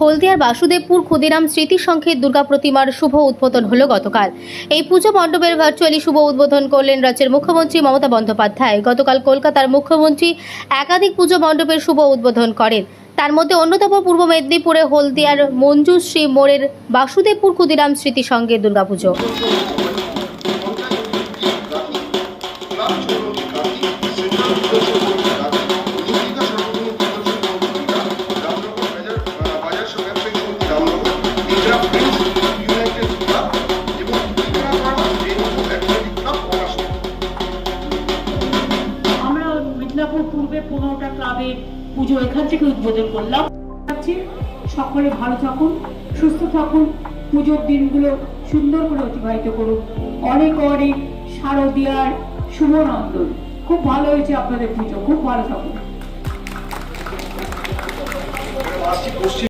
হলদিয়ার বাসুদেবপুর ক্ষুদিরাম স্মৃতি সংঘের দুর্গা প্রতিমার শুভ উদ্বোধন হলো গতকাল। এই পুজো মণ্ডপের ভার্চুয়ালি শুভ উদ্বোধন করলেন রাজ্যের মুখ্যমন্ত্রী মমতা বন্দ্যোপাধ্যায়। গতকাল কলকাতার মুখ্যমন্ত্রী একাধিক পুজো মণ্ডপের শুভ উদ্বোধন করেন। তার মধ্যে অন্যতম পূর্ব মেদিনীপুরে হলদিয়ার মঞ্জুশ্রী মোড়ের বাসুদেবপুর ক্ষুদিরাম স্মৃতি সংঘের দুর্গাপুজো। সকলে ভালো থাকুন, সুস্থ থাকুন, পুজোর দিনগুলো সুন্দর করে অতিবাহিত করুন। অনেক অনেক শারদিয়ার শুভনন্দন। খুব ভালো হয়েছে আপনাদের পুজো, খুব ভালো থাকুন।